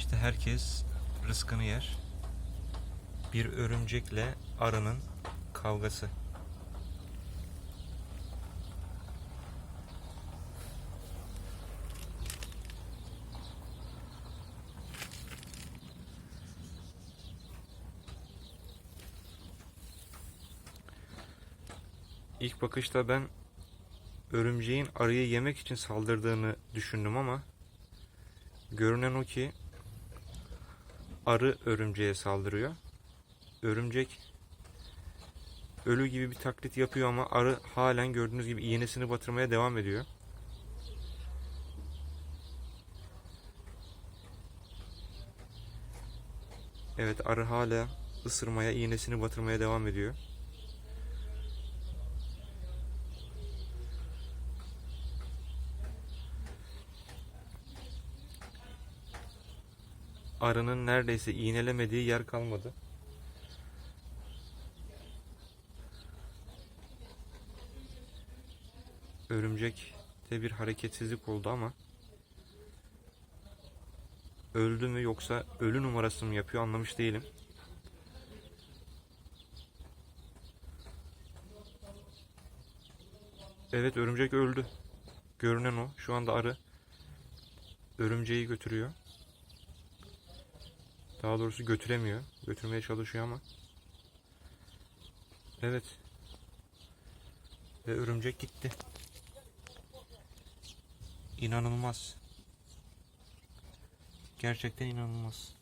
İşte herkes rızkını yer. Bir örümcekle arının kavgası. İlk bakışta ben örümceğin arıyı yemek için saldırdığını düşündüm ama görünen o ki arı örümceğe saldırıyor. Örümcek ölü gibi bir taklit yapıyor ama arı halen gördüğünüz gibi iğnesini batırmaya devam ediyor. Evet arı hala ısırmaya, iğnesini batırmaya devam ediyor. Arının neredeyse iğnelemediği yer kalmadı. Örümcekte bir hareketsizlik oldu ama öldü mü yoksa ölü numarası mı yapıyor anlamış değilim. Evet örümcek öldü. Görünen o. Şu anda arı örümceği götürüyor. Daha doğrusu götüremiyor. Götürmeye çalışıyor ama. Evet. Ve örümcek gitti. İnanılmaz. Gerçekten inanılmaz.